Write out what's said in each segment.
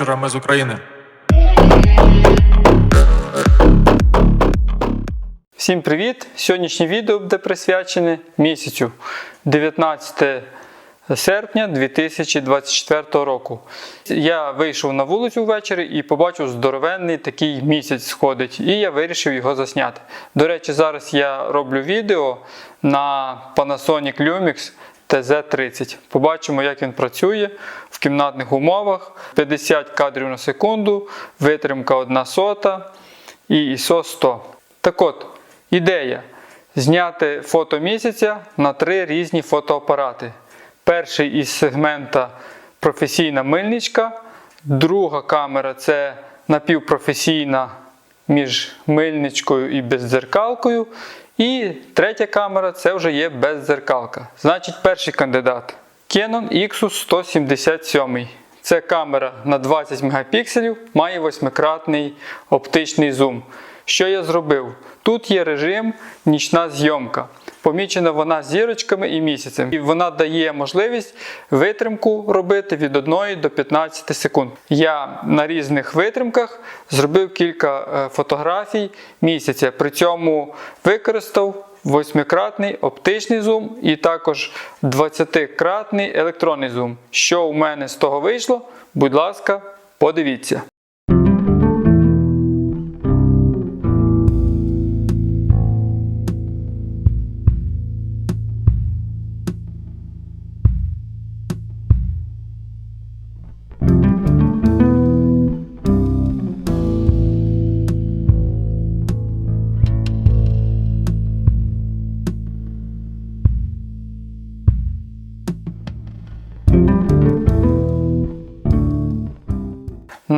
вечора. Ми з України. Всім привіт! Сьогоднішнє відео буде присвячене місяцю 19 серпня 2024 року. Я вийшов на вулицю ввечері і побачив здоровенний такий місяць сходить, і я вирішив його засняти. До речі, зараз я роблю відео на Panasonic Lumix TZ30. Побачимо, як він працює в кімнатних умовах. 50 кадрів на секунду, витримка 1 сота і ISO 100. Так от, ідея зняти фото місяця на три різні фотоапарати. Перший із сегмента професійна мильничка, друга камера це напівпрофесійна між мильничкою і бездзеркалкою. І третя камера це вже є бездзеркалка. Значить, перший кандидат Canon Xus 177. Це камера на 20 мегапікселів, має восьмикратний оптичний зум. Що я зробив? Тут є режим нічна зйомка. Помічена вона зірочками і місяцем. І вона дає можливість витримку робити від 1 до 15 секунд. Я на різних витримках зробив кілька е, фотографій місяця. При цьому використав восьмикратний оптичний зум і також 20-кратний електронний зум. Що у мене з того вийшло? Будь ласка, подивіться.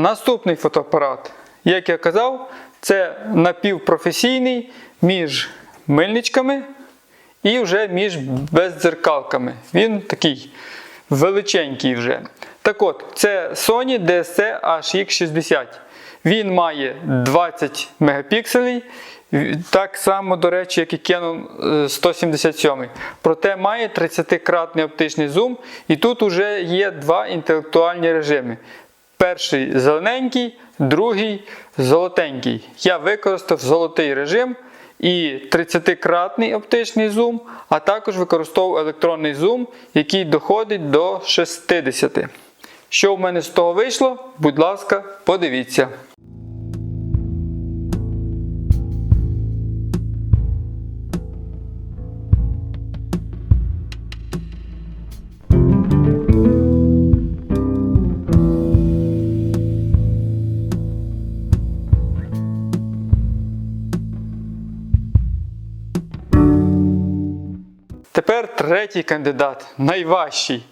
Наступний фотоапарат, як я казав, це напівпрофесійний між мильничками і вже між бездзеркалками. Він такий величенький вже. Так от, це Sony DSC HX60. Він має 20 мегапікселей, так само, до речі, як і Canon е, 177. Проте має 30-кратний оптичний зум, і тут вже є два інтелектуальні режими. Перший зелененький, другий золотенький. Я використав золотий режим і 30-кратний оптичний зум, а також використовував електронний зум, який доходить до 60. Що в мене з того вийшло? Будь ласка, подивіться. Тепер третій кандидат, найважчий.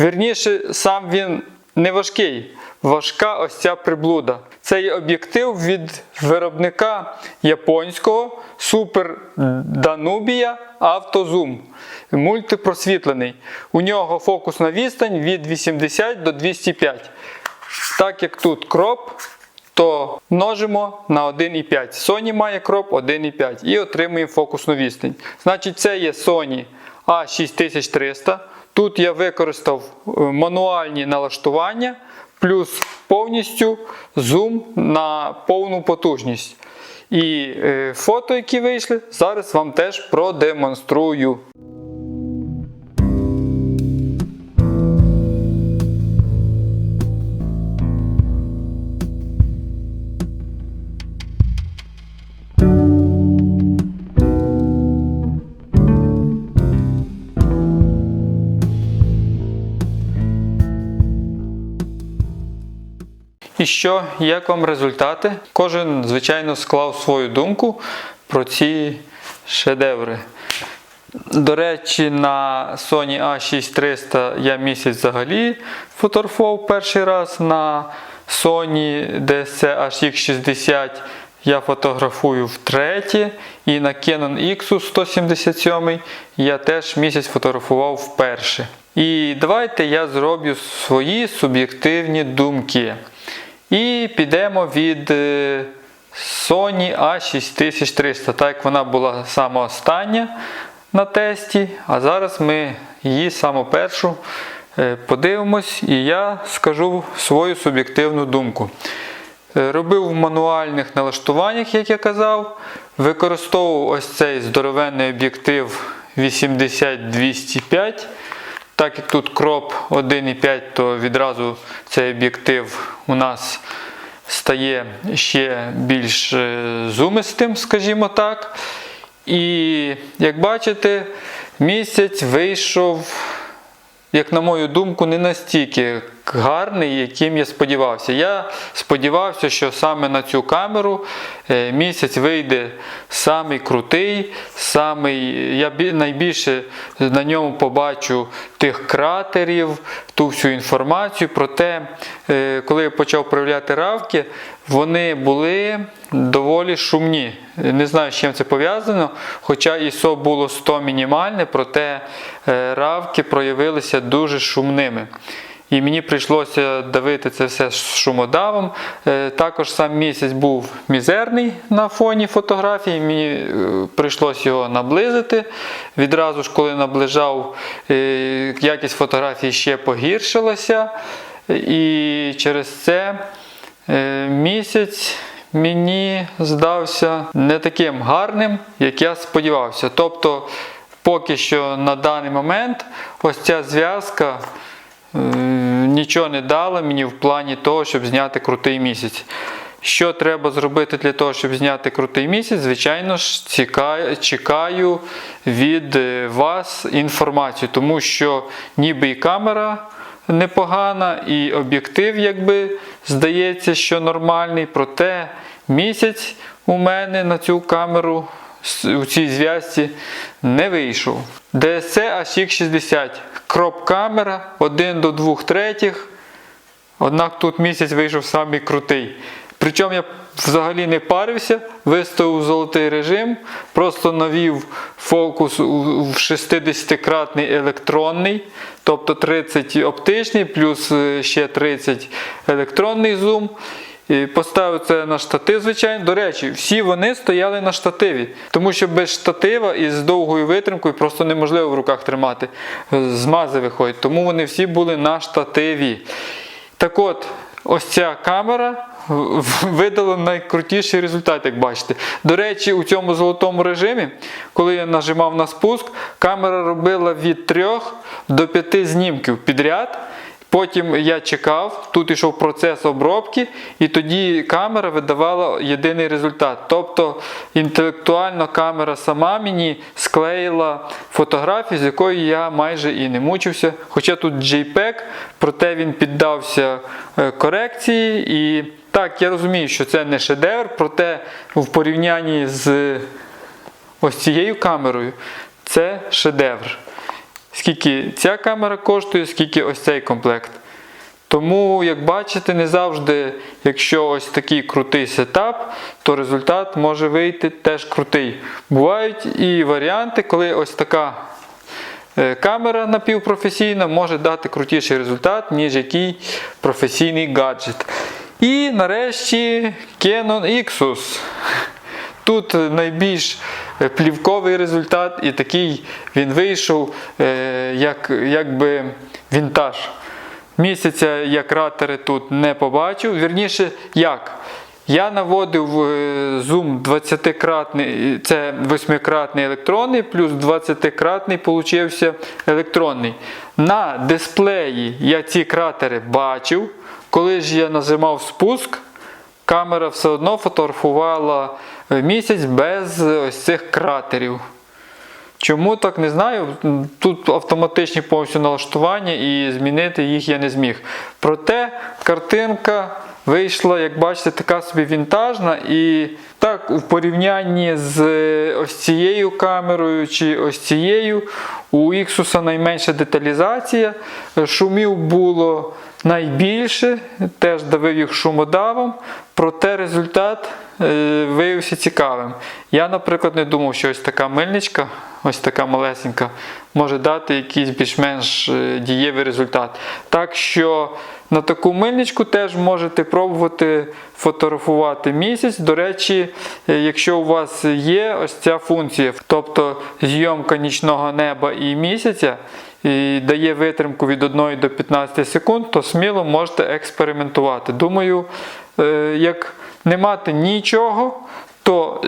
Вірніше, сам він не важкий. Важка ось ця приблуда. Це є об'єктив від виробника японського Super Danubia Автозум. Мультипросвітлений. У нього фокусна відстань від 80 до 205. Так як тут кроп, то множимо на 1,5. Sony має кроп 1,5 і отримуємо фокусну відстань. Значить, це є Sony A6300. Тут я використав е, мануальні налаштування, плюс повністю зум на повну потужність. І е, фото, які вийшли, зараз вам теж продемонструю. І що, як вам результати? Кожен, звичайно, склав свою думку про ці шедеври. До речі, на Sony A6300 я місяць взагалі фотографував перший раз. На Sony DSC HX60 я фотографую втретє. І на Canon Xus 177 я теж місяць фотографував вперше. І давайте я зроблю свої суб'єктивні думки. І підемо від е, Sony A6300, так як вона була сама остання на тесті, а зараз ми її саму першу Е, Подивимось, і я скажу свою суб'єктивну думку. Е, Робив в мануальних налаштуваннях, як я казав. Використовував ось цей здоровенний об'єктив 80-205. Так як тут кроп 1,5, то відразу цей об'єктив у нас стає ще більш е, зумистим, скажімо так. І як бачите, місяць вийшов як на мою думку, не настільки гарний, яким я сподівався. Я сподівався, що саме на цю камеру е, місяць вийде самий крутий, самий, я найбільше на ньому побачу тих кратерів, ту всю інформацію. Проте, е, коли я почав проявляти равки, вони були доволі шумні. Не знаю, з чим це пов'язано. Хоча ISO було 100 мінімальне, проте е, равки проявилися дуже шумними. І мені прийшлося давити це все з шумодавом. Е, Також сам місяць був мізерний на фоні фотографії. Мені е, прийшлося його наблизити. Відразу ж, коли наближав, е, якість фотографії ще погіршилася. І через це місяць мені здався не таким гарним, як я сподівався. Тобто, поки що на даний момент ось ця зв'язка нічого не дала мені в плані того, щоб зняти крутий місяць. Що треба зробити для того, щоб зняти крутий місяць? Звичайно ж, чекаю, від е, вас інформацію, тому що ніби і камера непогана, і об'єктив, якби здається, що нормальний, проте місяць у мене на цю камеру у цій зв'язці не вийшов. DSC HX60 кроп камера 1 до 2 третіх. Однак тут місяць вийшов самий крутий. Причому я взагалі не парився, виставив золотий режим, просто навів фокус у 60-кратний електронний, тобто 30 оптичний, плюс е, ще 30 електронний зум. Поставив це на штатив, звичайно. До речі, всі вони стояли на штативі, тому що без штатива і з довгою витримкою просто неможливо в руках тримати. Змази виходять. Тому вони всі були на штативі. Так от, ось ця камера видала найкрутіший результат, як бачите. До речі, у цьому золотому режимі, коли я нажимав на спуск, камера робила від 3 до 5 знімків підряд. Потім я чекав, тут йшов процес обробки, і тоді камера видавала єдиний результат. Тобто інтелектуально камера сама мені склеїла фотографію, з якою я майже і не мучився. Хоча тут JPEG, проте він піддався е, корекції. І так, я розумію, що це не шедевр, проте в порівнянні з ось цією камерою це шедевр скільки ця камера коштує, скільки ось цей комплект. Тому, як бачите, не завжди, якщо ось такий крутий сетап, то результат може вийти теж крутий. Бувають і варіанти, коли ось така е, камера напівпрофесійна може дати крутіший результат, ніж який професійний гаджет. І нарешті Canon Ixus. Тут найбільш е, плівковий результат, і такий він вийшов е, як, якби вінтаж. Місяця я кратери тут не побачив. Вірніше, як? Я наводив е, зум 20-кратний, це 8-кратний електронний, плюс 20-кратний получився електронний. На дисплеї я ці кратери бачив. Коли ж я нажимав спуск, камера все одно фотографувала е, місяць без е, ось цих кратерів. Чому так не знаю. Тут автоматичні повністю налаштування і змінити їх я не зміг. Проте картинка вийшла, як бачите, така собі вінтажна. І так, у порівнянні з е, ось цією камерою чи ось цією, у Іксуса найменша деталізація. Шумів було найбільше, теж давив їх шумодавом, проте результат виявився цікавим. Я, наприклад, не думав, що ось така мильничка, ось така малесенька, може дати якийсь більш-менш е, дієвий результат. Так що на таку мильничку теж можете пробувати фотографувати місяць. До речі, е, якщо у вас є ось ця функція, тобто зйомка нічного неба і місяця, і дає витримку від 1 до 15 секунд, то сміло можете експериментувати. Думаю, е, як не мати нічого, то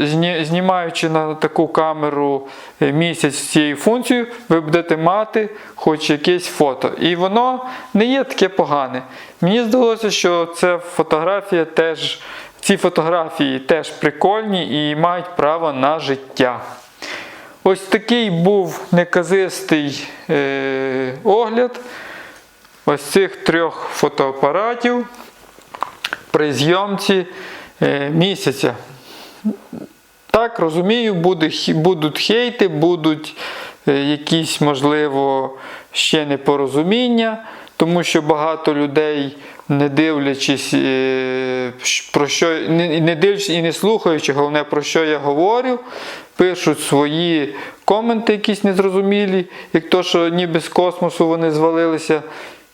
знімаючи на таку камеру е, місяць з цією функцією, ви будете мати хоч якесь фото. І воно не є таке погане. Мені здалося, що ця фотографія теж, ці фотографії теж прикольні і мають право на життя. Ось такий був неказистий е, огляд ось цих трьох фотоапаратів при зйомці місяця. Так, розумію, будуть хейти, будуть е, якісь, можливо, ще непорозуміння, тому що багато людей, не дивлячись, е, про що, не дивлячись і не слухаючи, головне, про що я говорю, пишуть свої коменти якісь незрозумілі, як то, що ніби з космосу вони звалилися.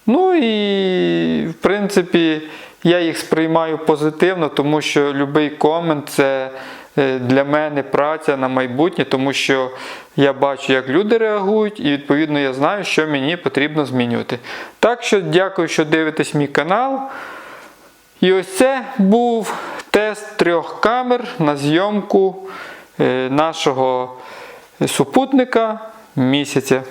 Ну і в принципі я їх сприймаю позитивно, тому що будь-який комент це е, для мене праця на майбутнє, тому що я бачу, як люди реагують, і відповідно я знаю, що мені потрібно змінювати. Так що дякую, що дивитесь мій канал. І ось це був тест трьох камер на зйомку е, нашого супутника місяця.